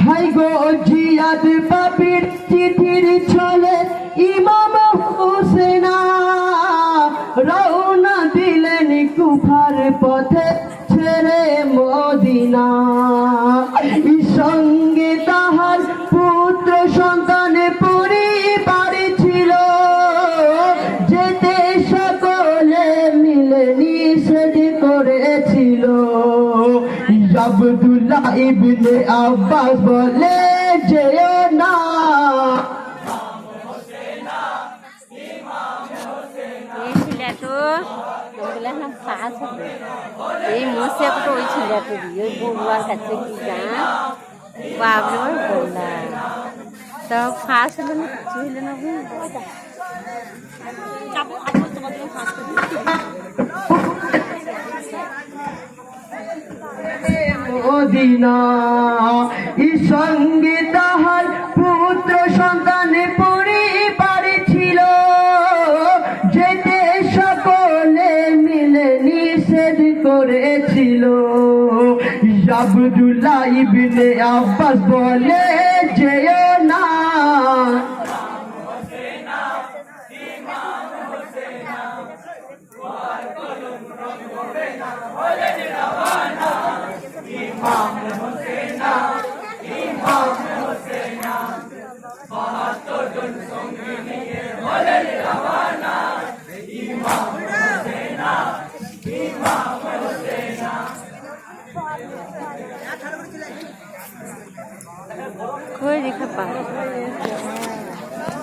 High গো জিয়াদ বাবির চিঠির ছলে ইমাম পথে ছেড়ে মদিনা। সঙ্গে তাহার পুত্র সন্তান পরিবার ছিল। যেতে সকলে মিলে নিষেধ করেছিল। আব্দুল্লাহ ইবনে আব্বাস বলে, যেও না। ছেলেটো বলে না পাস হবে এই মশে একটা ওই ছেলেটো দিয়ে ওই বড়ুয়ার কাছে কি গান বাবলে ওই বললা তা ফাঁস হলো না কিছু হলো না বুঝলি? মদিনা ই সঙ্গে নিষেধ করেছিল। আব্দুল্লাহ ইবনে আব্বাস বলে যেও না। 可以看吧。